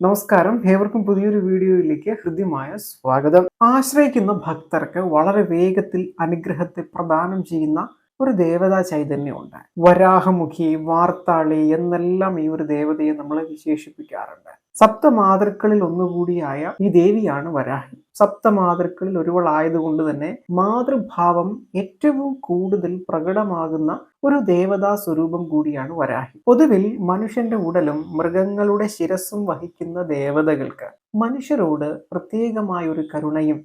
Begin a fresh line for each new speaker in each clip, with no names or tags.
നമസ്കാരം. ഏവർക്കും പുതിയൊരു വീഡിയോയിലേക്ക് ഹൃദ്യമായ സ്വാഗതം. ആശ്രയിക്കുന്ന ഭക്തർക്ക് വളരെ വേഗത്തിൽ അനുഗ്രഹത്തെ പ്രദാനം ചെയ്യുന്ന ഒരു ദേവതാ ചൈതന്യമുണ്ട് വരാഹമുഖി വാർത്താളി എന്നെല്ലാം ഈ ഒരു ദേവതയെ നമ്മൾ വിശേഷിപ്പിക്കാറുണ്ട്. സപ്തമാതൃക്കളിൽ ഒന്നുകൂടിയായ ഈ ദേവിയാണ് വരാഹി. സപ്തമാതൃക്കളിൽ ഒരുവളായതുകൊണ്ട് തന്നെ മാതൃഭാവം ഏറ്റവും കൂടുതൽ പ്രകടമാകുന്ന ഒരു ദേവതാ സ്വരൂപം കൂടിയാണ് വരാഹി. പൊതുവിൽ മനുഷ്യന്റെ ഉടലും മൃഗങ്ങളുടെ ശിരസ്സും വഹിക്കുന്ന ദേവതകൾക്ക് മനുഷ്യരോട് പ്രത്യേകമായ ഒരു കരുണയും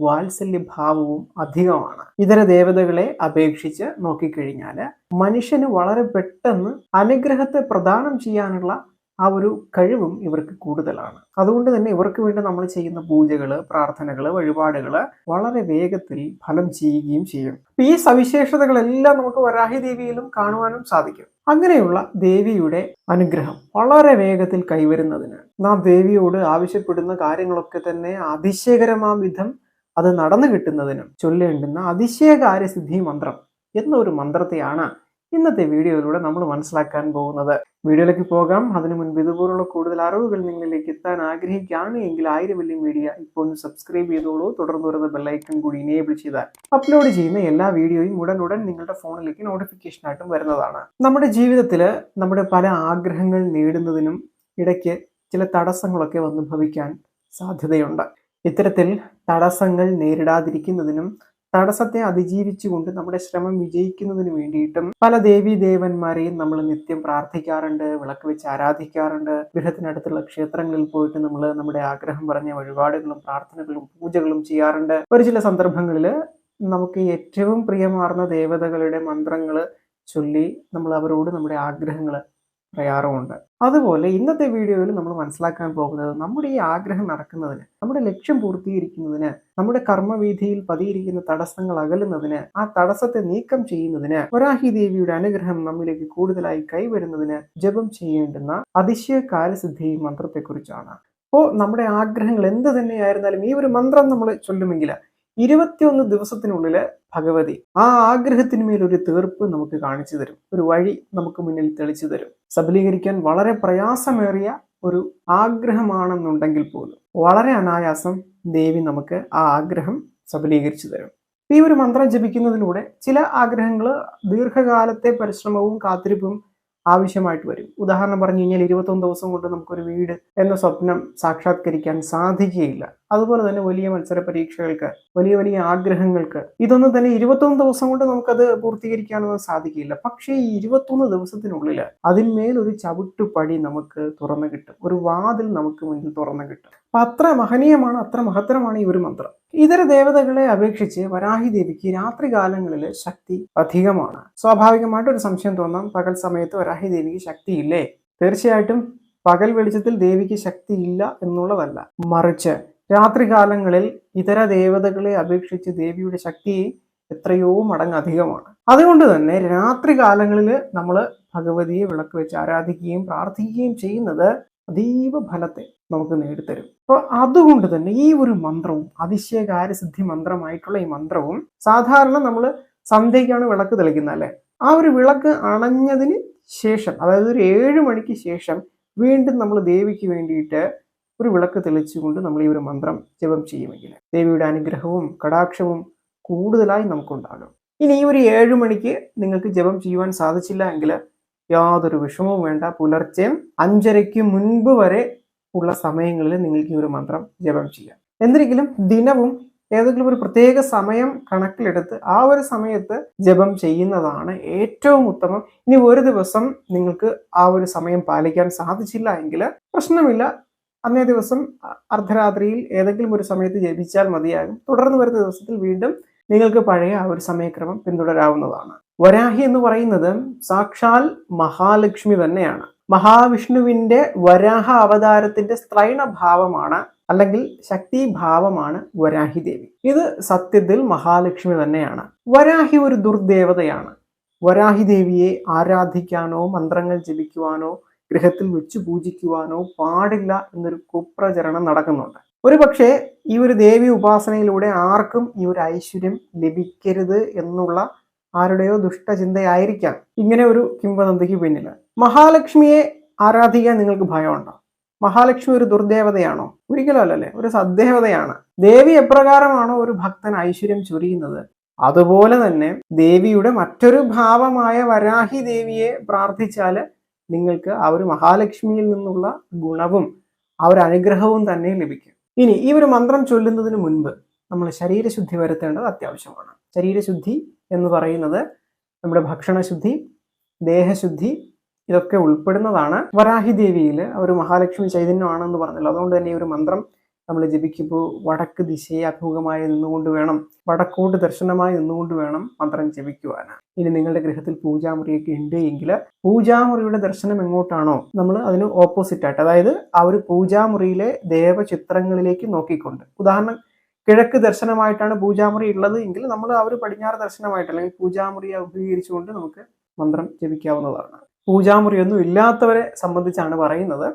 വാത്സല്യഭാവവും അധികമാണ്. ഇതര ദേവതകളെ അപേക്ഷിച്ച് നോക്കിക്കഴിഞ്ഞാൽ മനുഷ്യന് വളരെ പെട്ടെന്ന് അനുഗ്രഹത്തെ പ്രദാനം ചെയ്യാനുള്ള ആ ഒരു കഴിവും ഇവർക്ക് കൂടുതലാണ്. അതുകൊണ്ട് തന്നെ ഇവർക്ക് വേണ്ടി നമ്മൾ ചെയ്യുന്ന പൂജകൾ പ്രാർത്ഥനകൾ വഴിപാടുകൾ വളരെ വേഗത്തിൽ ഫലം ചെയ്യുകയും ചെയ്യും. ഈ സവിശേഷതകളെല്ലാം നമുക്ക് വരാഹി ദേവിയിലും കാണുവാനും സാധിക്കും. അങ്ങനെയുള്ള ദേവിയുടെ അനുഗ്രഹം വളരെ വേഗത്തിൽ കൈവരുന്നതിന് നാം ദേവിയോട് ആവശ്യപ്പെടുന്ന കാര്യങ്ങളൊക്കെ തന്നെ അതിശയകരമാം വിധം അത് നടന്നു കിട്ടുന്നതിനും ചൊല്ലേണ്ടുന്ന അതിശയകാര്യസിദ്ധി മന്ത്രം എന്നൊരു മന്ത്രത്തെയാണ് ഇന്നത്തെ വീഡിയോയിലൂടെ നമ്മൾ മനസ്സിലാക്കാൻ പോകുന്നത്. വീഡിയോയിലേക്ക് പോകാം. അതിനു മുൻപ് ഇതുപോലുള്ള കൂടുതൽ അറിവുകൾ നിങ്ങളിലേക്ക് എത്താൻ ആഗ്രഹിക്കുകയാണ് എങ്കിൽ ആയിരം വലിയ മീഡിയ ഇപ്പോൾ സബ്സ്ക്രൈബ് ചെയ്തോളൂ. തുടർന്ന് വരുന്ന ബെല്ലൈക്കൺ കൂടി ഇനേബിൾ ചെയ്താൽ അപ്ലോഡ് ചെയ്യുന്ന എല്ലാ വീഡിയോയും ഉടൻ ഉടൻ നിങ്ങളുടെ ഫോണിലേക്ക് നോട്ടിഫിക്കേഷൻ ആയിട്ടും വരുന്നതാണ്. നമ്മുടെ ജീവിതത്തിൽ നമ്മുടെ പല ആഗ്രഹങ്ങൾ നേടുന്നതിനും ഇടയ്ക്ക് ചില തടസ്സങ്ങളൊക്കെ വന്നു ഭവിക്കാൻ സാധ്യതയുണ്ട്. ഇത്തരത്തിൽ തടസ്സങ്ങൾ നേരിടാതിരിക്കുന്നതിനും തടസ്സത്തെ അതിജീവിച്ചുകൊണ്ട് നമ്മുടെ ശ്രമം വിജയിക്കുന്നതിന് വേണ്ടിയിട്ടും പല ദേവീ ദേവന്മാരെയും നമ്മൾ നിത്യം പ്രാർത്ഥിക്കാറുണ്ട് വിളക്ക് വെച്ച് ആരാധിക്കാറുണ്ട്. ഗൃഹത്തിനടുത്തുള്ള ക്ഷേത്രങ്ങളിൽ പോയിട്ട് നമ്മൾ നമ്മുടെ ആഗ്രഹം പറഞ്ഞ വഴിപാടുകളും പ്രാർത്ഥനകളും പൂജകളും ചെയ്യാറുണ്ട്. ഒരു ചില സന്ദർഭങ്ങളിൽ നമുക്ക് ഏറ്റവും പ്രിയമാർന്ന ദേവതകളുടെ മന്ത്രങ്ങൾ ചൊല്ലി നമ്മൾ അവരോട് നമ്മുടെ ആഗ്രഹങ്ങൾ പറയാറുമുണ്ട് അതുപോലെ ഇന്നത്തെ വീഡിയോയിൽ നമ്മൾ മനസ്സിലാക്കാൻ പോകുന്നത് നമ്മുടെ ഈ ആഗ്രഹം നടക്കുന്നതിന് നമ്മുടെ ലക്ഷ്യം പൂർത്തീകരിക്കുന്നതിന് നമ്മുടെ കർമ്മവീതിയിൽ പതിയിരിക്കുന്ന തടസ്സങ്ങൾ അകലുന്നതിന് ആ തടസ്സത്തെ നീക്കം ചെയ്യുന്നതിന് വരാഹി ദേവിയുടെ അനുഗ്രഹം നമ്മിലേക്ക് കൂടുതലായി കൈവരുന്നതിന് ജപം ചെയ്യേണ്ടുന്ന അതിശയ കാര്യസിദ്ധി മന്ത്രത്തെക്കുറിച്ചാണ്. അപ്പോൾ നമ്മുടെ ആഗ്രഹങ്ങൾ എന്ത് തന്നെയായിരുന്നാലും ഈ ഒരു മന്ത്രം നമ്മൾ ചൊല്ലുമെങ്കിൽ ഇരുപത്തിയൊന്ന് ദിവസത്തിനുള്ളിൽ ഭഗവതി ആ ആഗ്രഹത്തിന് മേൽ ഒരു തീർപ്പ് നമുക്ക് കാണിച്ചു തരും. ഒരു വഴി നമുക്ക് മുന്നിൽ തെളിച്ചു തരും. സബലീകരിക്കാൻ വളരെ പ്രയാസമേറിയ ഒരു ആഗ്രഹമാണെന്നുണ്ടെങ്കിൽ പോലും വളരെ അനായാസം ദേവി നമുക്ക് ആ ആഗ്രഹം സബലീകരിച്ചു തരും. ഈ ഒരു മന്ത്രം ജപിക്കുന്നതിലൂടെ ചില ആഗ്രഹങ്ങൾ ദീർഘകാലത്തെ പരിശ്രമവും കാത്തിരിപ്പും ആവശ്യമായിട്ട് വരും. ഉദാഹരണം പറഞ്ഞു കഴിഞ്ഞാൽ ഇരുപത്തൊന്ന് ദിവസം കൊണ്ട് നമുക്കൊരു വീട് എന്ന സ്വപ്നം സാക്ഷാത്കരിക്കാൻ സാധിക്കുകയില്ല. അതുപോലെ തന്നെ വലിയ മത്സര പരീക്ഷകൾക്ക് വലിയ വലിയ ആഗ്രഹങ്ങൾക്ക്. ഇതൊന്നും തന്നെ ഇരുപത്തൊന്ന് ദിവസം കൊണ്ട് നമുക്കത് പൂർത്തീകരിക്കാനൊന്നും സാധിക്കില്ല. പക്ഷേ ഈ ഇരുപത്തൊന്ന് ദിവസത്തിനുള്ളിൽ അതിന്മേൽ ഒരു ചവിട്ടുപടി നമുക്ക് തുറന്നു കിട്ടും. ഒരു വാതിൽ നമുക്ക് മുന്നിൽ തുറന്നു കിട്ടും. അപ്പൊ അത്ര മഹനീയമാണ് അത്ര മഹത്തരമാണ് ഈ ഒരു മന്ത്രം. ഇതര ദേവതകളെ അപേക്ഷിച്ച് വരാഹി ദേവിക്ക് രാത്രികാലങ്ങളിൽ ശക്തി അധികമാണ്. സ്വാഭാവികമായിട്ട് ഒരു സംശയം തോന്നാം പകൽ സമയത്ത് വരാഹി ദേവിക്ക് ശക്തിയില്ലേ? തീർച്ചയായിട്ടും പകൽ വെളിച്ചത്തിൽ ദേവിക്ക് ശക്തിയില്ല എന്നുള്ളതല്ല. മറിച്ച് രാത്രികാലങ്ങളിൽ ഇതര ദേവതകളെ അപേക്ഷിച്ച് ദേവിയുടെ ശക്തി എത്രയോ മടങ്ങ് അധികമാണ്. അതുകൊണ്ട് തന്നെ രാത്രികാലങ്ങളിൽ നമ്മൾ ഭഗവതിയെ വിളക്ക് വെച്ച് ആരാധിക്കുകയും പ്രാർത്ഥിക്കുകയും ചെയ്യുന്നത് അതീവ ഫലത്തെ നമുക്ക് നേടിത്തരും. അപ്പോൾ അതുകൊണ്ട് തന്നെ ഈ ഒരു മന്ത്രവും അതിശയകാര്യസിദ്ധി മന്ത്രമായിട്ടുള്ള ഈ മന്ത്രവും സാധാരണ നമ്മൾ സന്ധ്യയ്ക്കാണ് വിളക്ക് തെളിക്കുന്നത് അല്ലേ? ആ ഒരു വിളക്ക് അണഞ്ഞതിന് ശേഷം അതായത് ഒരു ഏഴ് മണിക്ക് ശേഷം വീണ്ടും നമ്മൾ ദേവിക്ക് വേണ്ടിയിട്ട് ഒരു വിളക്ക് തെളിച്ചുകൊണ്ട് നമ്മൾ ഈ ഒരു മന്ത്രം ജപം ചെയ്യുമെങ്കിൽ ദേവിയുടെ അനുഗ്രഹവും കടാക്ഷവും കൂടുതലായി നമുക്കുണ്ടാകും. ഇനി ഈ ഒരു ഏഴ് മണിക്ക് നിങ്ങൾക്ക് ജപം ചെയ്യുവാൻ സാധിച്ചില്ല എങ്കിൽ യാതൊരു വിഷമവും വേണ്ട. പുലർച്ചെ അഞ്ചരയ്ക്ക് മുൻപ് വരെ ഉള്ള സമയങ്ങളിൽ നിങ്ങൾക്ക് ഈ ഒരു മന്ത്രം ജപം ചെയ്യാം. എന്തെങ്കിലും ദിനവും ഏതെങ്കിലും ഒരു പ്രത്യേക സമയം കണക്കിലെടുത്ത് ആ ഒരു സമയത്ത് ജപം ചെയ്യുന്നതാണ് ഏറ്റവും ഉത്തമം. ഇനി ഒരു ദിവസം നിങ്ങൾക്ക് ആ ഒരു സമയം പാലിക്കാൻ സാധിച്ചില്ല എങ്കിൽ പ്രശ്നമില്ല. അന്നേ ദിവസം അർദ്ധരാത്രിയിൽ ഏതെങ്കിലും ഒരു സമയത്ത് ജപിച്ചാൽ മതിയാകും. തുടർന്ന് വരുന്ന ദിവസത്തിൽ വീണ്ടും നിങ്ങൾക്ക് പഴയ ആ ഒരു സമയക്രമം പിന്തുടരാവുന്നതാണ്. വരാഹി എന്ന് പറയുന്നത് സാക്ഷാൽ മഹാലക്ഷ്മി തന്നെയാണ്. മഹാവിഷ്ണുവിന്റെ വരാഹ അവതാരത്തിന്റെ സ്ത്രൈണ ഭാവമാണ് അല്ലെങ്കിൽ ശക്തി ഭാവമാണ് വരാഹി ദേവി. ഇത് സത്യത്തിൽ മഹാലക്ഷ്മി തന്നെയാണ്. വരാഹി ഒരു ദുർദേവതയാണ്. വരാഹി ദേവിയെ ആരാധിക്കാനോ മന്ത്രങ്ങൾ ജപിക്കുവാനോ ഗൃഹത്തിൽ വെച്ച് പൂജിക്കുവാനോ പാടില്ല എന്നൊരു കുപ്രചരണം നടക്കുന്നുണ്ട്. ഒരു പക്ഷേ ഈ ഒരു ദേവി ഉപാസനയിലൂടെ ആർക്കും ഈ ഒരു ഐശ്വര്യം ലഭിക്കരുത് എന്നുള്ള ആരുടെയോ ദുഷ്ടചിന്തയായിരിക്കാം. ഇങ്ങനെ ഒരു കിംവദന്തിക്ക് പിന്നിൽ മഹാലക്ഷ്മിയെ ആരാധിക്കാൻ നിങ്ങൾക്ക് ഭയമുണ്ടോ? മഹാലക്ഷ്മി ഒരു ദുർദേവതയാണോ? ഒരിക്കലും അല്ലല്ലേ? ഒരു സദ്ദേവതയാണ്. ദേവി എപ്രകാരമാണോ ഒരു ഭക്തൻ ഐശ്വര്യം ചൊരിയുന്നത്? അതുപോലെ തന്നെ ദേവിയുടെ മറ്റൊരു ഭാവമായ വരാഹി ദേവിയെ പ്രാർത്ഥിച്ചാൽ നിങ്ങൾക്ക് ആ ഒരു മഹാലക്ഷ്മിയിൽ നിന്നുള്ള ഗുണവും ആ ഒരു അനുഗ്രഹവും തന്നെ ലഭിക്കും. ഇനി ഈ ഒരു മന്ത്രം ചൊല്ലുന്നതിന് മുൻപ് നമ്മൾ ശരീരശുദ്ധി വരുത്തേണ്ടത് അത്യാവശ്യമാണ്. ശരീരശുദ്ധി എന്ന് പറയുന്നത് നമ്മുടെ ഭക്ഷണശുദ്ധി ദേഹശുദ്ധി ഇതൊക്കെ ഉൾപ്പെടുന്നതാണ്. വരാഹി ദേവിയിൽ ഒരു മഹാലക്ഷ്മി ചൈതന്യമാണെന്ന് പറഞ്ഞല്ലോ. അതുകൊണ്ട് തന്നെ ഈ ഒരു മന്ത്രം നമ്മൾ ജപിക്കുമ്പോൾ വടക്ക് ദിശയെ അഭിമുഖമായി നിന്നുകൊണ്ട് വേണം വടക്കോട്ട് ദർശനമായി നിന്നുകൊണ്ട് വേണം മന്ത്രം ജപിക്കുവാൻ ഇനി നിങ്ങളുടെ ഗൃഹത്തിൽ പൂജാമുറിയൊക്കെ ഉണ്ട് എങ്കിൽ പൂജാമുറിയുടെ ദർശനം എങ്ങോട്ടാണോ നമ്മൾ അതിന് ഓപ്പോസിറ്റ് ആയിട്ട് അതായത് ആ ഒരു പൂജാമുറിയിലെ ദേവചിത്രങ്ങളിലേക്ക് നോക്കിക്കൊണ്ട്. ഉദാഹരണം കിഴക്ക് ദർശനമായിട്ടാണ് പൂജാമുറി ഉള്ളത് എങ്കിൽ നമ്മൾ ആ ഒരു പടിഞ്ഞാറ് ദർശനമായിട്ട് അല്ലെങ്കിൽ പൂജാമുറിയെ അഭിമുഖീകരിച്ചുകൊണ്ട് നമുക്ക് മന്ത്രം ജപിക്കാവുന്നതാണ്. പൂജാമുറിയൊന്നും ഇല്ലാത്തവരെ സംബന്ധിച്ചാണ് പറയുന്നത്.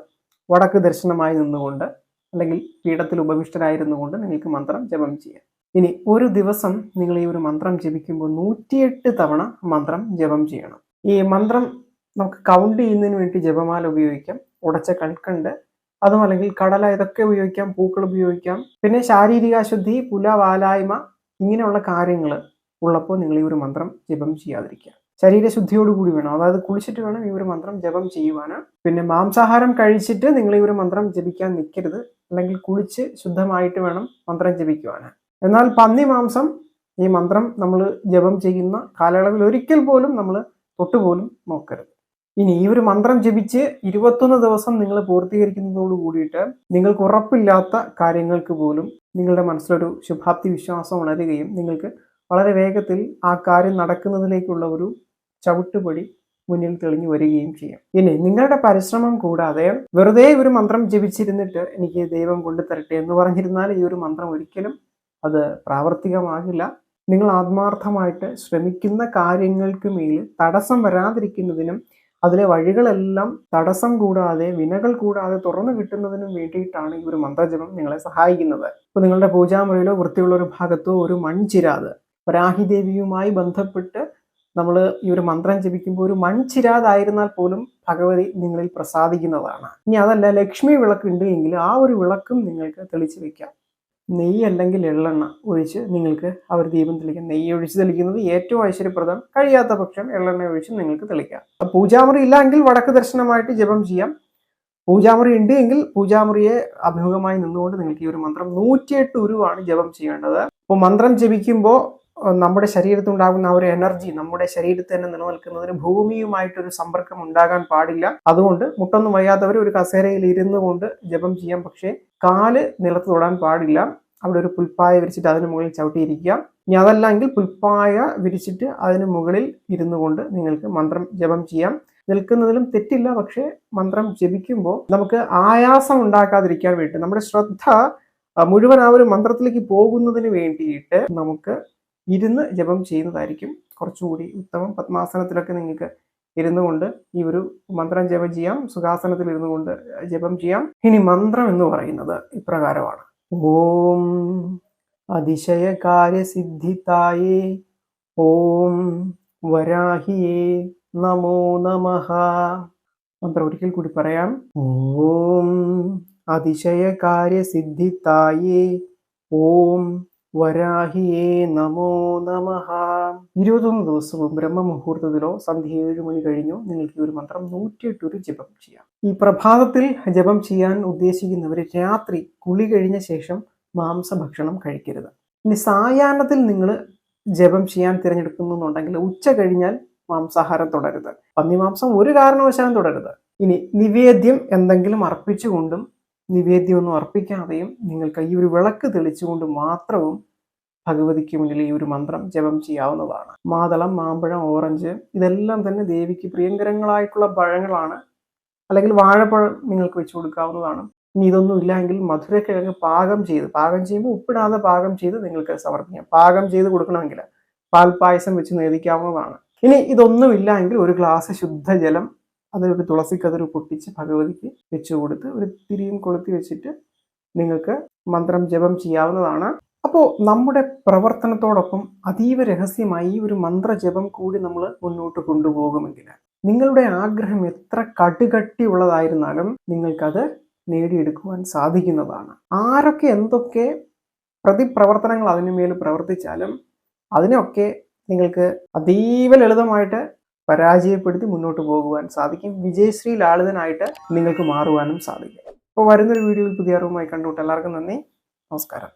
വടക്ക് ദർശനമായി നിന്നുകൊണ്ട് അല്ലെങ്കിൽ പീഠത്തിൽ ഉപവിഷ്ടരായിരുന്നുകൊണ്ട് നിങ്ങൾക്ക് മന്ത്രം ജപം ചെയ്യാം. ഇനി ഒരു ദിവസം നിങ്ങൾ ഈ ഒരു മന്ത്രം ജപിക്കുമ്പോൾ നൂറ്റിയെട്ട് തവണ മന്ത്രം ജപം ചെയ്യണം. ഈ മന്ത്രം നമുക്ക് കൗണ്ട് ചെയ്യുന്നതിന് വേണ്ടി ജപമാല ഉപയോഗിക്കാം. ഉടച്ച കൽക്കണ്ട് അതും അല്ലെങ്കിൽ കടല ഇതൊക്കെ ഉപയോഗിക്കാം പൂക്കൾ ഉപയോഗിക്കാം. പിന്നെ ശാരീരിക അശുദ്ധി പുല വാലായ്മ ഇങ്ങനെയുള്ള കാര്യങ്ങൾ ഉള്ളപ്പോൾ നിങ്ങൾ ഈ ഒരു മന്ത്രം ജപം ചെയ്യാതിരിക്കുക. ശരീരശുദ്ധിയോട് കൂടി വേണം. അതായത് കുളിച്ചിട്ട് വേണം ഈ ഒരു മന്ത്രം ജപം ചെയ്യുവാന്. പിന്നെ മാംസാഹാരം കഴിച്ചിട്ട് നിങ്ങൾ ഈ ഒരു മന്ത്രം ജപിക്കാൻ നിൽക്കരുത് അല്ലെങ്കിൽ കുളിച്ച് ശുദ്ധമായിട്ട് വേണം മന്ത്രം ജപിക്കുവാന്. എന്നാൽ പന്നി മാംസം ഈ മന്ത്രം നമ്മൾ ജപം ചെയ്യുന്ന കാലയളവിൽ ഒരിക്കൽ പോലും നമ്മൾ തൊട്ടുപോലും നോക്കരുത്. ഇനി ഈ ഒരു മന്ത്രം ജപിച്ച് ഇരുപത്തൊന്ന് ദിവസം നിങ്ങൾ പൂർത്തീകരിക്കുന്നതോട് കൂടിയിട്ട് നിങ്ങൾക്ക് ഉറപ്പില്ലാത്ത കാര്യങ്ങൾക്ക് പോലും നിങ്ങളുടെ മനസ്സിലൊരു ശുഭാപ്തി വിശ്വാസം ഉണരുകയും നിങ്ങൾക്ക് വളരെ വേഗത്തിൽ ആ കാര്യം നടക്കുന്നതിലേക്കുള്ള ഒരു ചവിട്ടുപടി മുന്നിൽ തെളിഞ്ഞു വരികയും ചെയ്യും. ഇനി നിങ്ങളുടെ പരിശ്രമം കൂടാതെ വെറുതെ ഒരു മന്ത്രം ജപിച്ചിരുന്നിട്ട് എനിക്ക് ദൈവം കൊണ്ടു തരട്ടെ എന്ന് പറഞ്ഞിരുന്നാൽ ഈ ഒരു മന്ത്രം ഒരിക്കലും അത് പ്രാവർത്തികമാകില്ല. നിങ്ങൾ ആത്മാർത്ഥമായിട്ട് ശ്രമിക്കുന്ന കാര്യങ്ങൾക്ക് മേൽ തടസ്സം വരാതിരിക്കുന്നതിനും അതിലെ വഴികളെല്ലാം തടസ്സം കൂടാതെ വിനകൾ കൂടാതെ തുറന്നു കിട്ടുന്നതിനും വേണ്ടിയിട്ടാണ് ഈ ഒരു മന്ത്രജപം നിങ്ങളെ സഹായിക്കുന്നത്. ഇപ്പോൾ നിങ്ങളുടെ പൂജാമുറിയിലോ വൃത്തിയുള്ള ഒരു ഭാഗത്തോ ഒരു മൺചിരാത് രാഹിദേവിയുമായി ബന്ധപ്പെട്ട് നമ്മൾ ഈ ഒരു മന്ത്രം ജപിക്കുമ്പോൾ ഒരു മൺചിരാതായിരുന്നാൽ പോലും ഭഗവതി നിങ്ങളിൽ പ്രസാദിക്കുന്നതാണ്. ഇനി അതല്ല ലക്ഷ്മി വിളക്ക് ഉണ്ട് എങ്കിൽ ആ ഒരു വിളക്കും നിങ്ങൾക്ക് തെളിച്ച് വെക്കാം. നെയ്യ് അല്ലെങ്കിൽ എള്ളെണ്ണ ഒഴിച്ച് നിങ്ങൾക്ക് അവർ ദീപം തെളിക്കാം. നെയ്യ് ഒഴിച്ച് തെളിക്കുന്നത് ഏറ്റവും ഐശ്വര്യപ്രദം. കഴിയാത്ത പക്ഷം എള്ളെണ്ണ ഒഴിച്ച് നിങ്ങൾക്ക് തെളിക്കാം. പൂജാമുറി ഇല്ല എങ്കിൽ വടക്ക് ദർശനമായിട്ട് ജപം ചെയ്യാം. പൂജാമുറി ഉണ്ട് എങ്കിൽ പൂജാമുറിയെ അഭിമുഖമായി നിന്നുകൊണ്ട് നിങ്ങൾക്ക് ഈ ഒരു മന്ത്രം നൂറ്റിയെട്ട് ഉരുവാണ് ജപം ചെയ്യേണ്ടത്. അപ്പോൾ മന്ത്രം ജപിക്കുമ്പോൾ നമ്മുടെ ശരീരത്തുണ്ടാകുന്ന ആ ഒരു എനർജി നമ്മുടെ ശരീരത്തിൽ തന്നെ നിലനിൽക്കുന്നതിന് ഭൂമിയുമായിട്ടൊരു സമ്പർക്കം ഉണ്ടാകാൻ പാടില്ല. അതുകൊണ്ട് മുട്ടൊന്നും വയ്യാത്തവർ ഒരു കസേരയിൽ ഇരുന്നു കൊണ്ട് ജപം ചെയ്യാം. പക്ഷേ കാൽ നിലത്ത് തൊടാൻ പാടില്ല. അവിടെ ഒരു പുൽപ്പായ വിരിച്ചിട്ട് അതിന് മുകളിൽ ചവിട്ടിയിരിക്കുക. ഇനി അതല്ല എങ്കിൽ പുൽപ്പായ വിരിച്ചിട്ട് അതിന് മുകളിൽ ഇരുന്നു കൊണ്ട് നിങ്ങൾക്ക് മന്ത്രം ജപം ചെയ്യാം. നിൽക്കുന്നതിലും തെറ്റില്ല. പക്ഷേ മന്ത്രം ജപിക്കുമ്പോൾ നമുക്ക് ആയാസം ഉണ്ടാക്കാതിരിക്കാൻ വേണ്ടി നമ്മുടെ ശ്രദ്ധ മുഴുവൻ ആ ഒരു മന്ത്രത്തിലേക്ക് പോകുന്നതിന് വേണ്ടിയിട്ട് നമുക്ക് ഇരുന്ന് ജപം ചെയ്യുന്നതായിരിക്കും കുറച്ചുകൂടി ഉത്തമം. പത്മാസനത്തിലൊക്കെ നിങ്ങൾക്ക് ഇരുന്നു കൊണ്ട് ഈ ഒരു മന്ത്രം ജപം ചെയ്യാം. സുഖാസനത്തിൽ ഇരുന്നു കൊണ്ട് ജപം ചെയ്യാം. ഇനി മന്ത്രം എന്ന് പറയുന്നത് ഇപ്രകാരമാണ്. ഓം അതിശയ കാര്യസിദ്ധിതായേ ഓം വരാഹിയേ നമോ നമ. മന്ത്രം ഒരിക്കൽ കൂടി പറയാം. ഓം അതിശയ കാര്യസിദ്ധിതായേ ഓം വരാഹിയേ നമോ നമ. ഇരുപത്തൊന്ന് ദിവസവും ബ്രഹ്മമുഹൂർത്തത്തിലോ സന്ധ്യ ഏഴ് മണി കഴിഞ്ഞോ നിങ്ങൾക്ക് ഈ ഒരു മന്ത്രം നൂറ്റിയെട്ട് ഒരു ജപം ചെയ്യാം. ഈ പ്രഭാതത്തിൽ ജപം ചെയ്യാൻ ഉദ്ദേശിക്കുന്നവർ രാത്രി കുളി കഴിഞ്ഞ ശേഷം മാംസഭക്ഷണം കഴിക്കരുത്. ഇനി സായാഹ്നത്തിൽ നിങ്ങൾ ജപം ചെയ്യാൻ തിരഞ്ഞെടുക്കുന്നുണ്ടെങ്കിൽ ഉച്ച കഴിഞ്ഞാൽ മാംസാഹാരം തുടരുത്. പന്നിമാംസം ഒരു കാരണവശാലും തുടരുത്. ഇനി നിവേദ്യം എന്തെങ്കിലും അർപ്പിച്ചുകൊണ്ടും നിവേദ്യമൊന്നും അർപ്പിക്കാതെയും നിങ്ങൾക്ക് ഈ ഒരു വിളക്ക് തെളിച്ചുകൊണ്ട് മാത്രവും ഭഗവതിക്ക് മുന്നിൽ ഈ ഒരു മന്ത്രം ജപം ചെയ്യാവുന്നതാണ്. മാതളം മാമ്പഴം ഓറഞ്ച് ഇതെല്ലാം തന്നെ ദേവിക്ക് പ്രിയങ്കരങ്ങളായിട്ടുള്ള പഴങ്ങളാണ്. അല്ലെങ്കിൽ വാഴപ്പഴം നിങ്ങൾക്ക് വെച്ചു കൊടുക്കാവുന്നതാണ്. ഇനി ഇതൊന്നും ഇല്ലെങ്കിൽ മധുരക്കിഴങ്ങ് പാകം ചെയ്ത് പാകം ചെയ്യുമ്പോൾ ഉപ്പിടാതെ പാകം ചെയ്ത് നിങ്ങൾക്ക് സമർപ്പിക്കാം. പാകം ചെയ്ത് കൊടുക്കണമെങ്കിൽ പാൽപ്പായസം വെച്ച് നേദിക്കാവുന്നതാണ്. ഇനി ഇതൊന്നുമില്ല എങ്കിൽ ഒരു ഗ്ലാസ് ശുദ്ധജലം അതിലൊരു തുളസിക്കതിർ പൊട്ടിച്ച് ഭഗവതിക്ക് വെച്ചു കൊടുത്ത് ഒരു തിരിയും കൊളുത്തി വെച്ചിട്ട് നിങ്ങൾക്ക് മന്ത്രം ജപം ചെയ്യാവുന്നതാണ്. അപ്പോൾ നമ്മുടെ പ്രവർത്തനത്തോടൊപ്പം അതീവ രഹസ്യമായി ഈ ഒരു മന്ത്രജപം കൂടി നമ്മൾ മുന്നോട്ട് കൊണ്ടുപോകുമെങ്കിൽ നിങ്ങളുടെ ആഗ്രഹം എത്ര കടുകട്ടിയുള്ളതായിരുന്നാലും നിങ്ങൾക്കത് നേടിയെടുക്കുവാൻ സാധിക്കുന്നതാണ്. ആരൊക്കെ എന്തൊക്കെ പ്രതിപ്രവർത്തനങ്ങൾ അതിനുമേൽ പ്രവർത്തിച്ചാലും അതിനൊക്കെ നിങ്ങൾക്ക് അതീവ ലളിതമായിട്ട് പരാജയപ്പെടുത്തി മുന്നോട്ട് പോകുവാൻ സാധിക്കും. വിജയശ്രീ ലാളിതനായിട്ട് നിങ്ങൾക്ക് മാറുവാനും സാധിക്കും. അപ്പോൾ വരുന്നൊരു വീഡിയോയിൽ പുതിയ അറിവുമായി കണ്ടുകൊണ്ട് എല്ലാവർക്കും നന്ദി. നമസ്കാരം.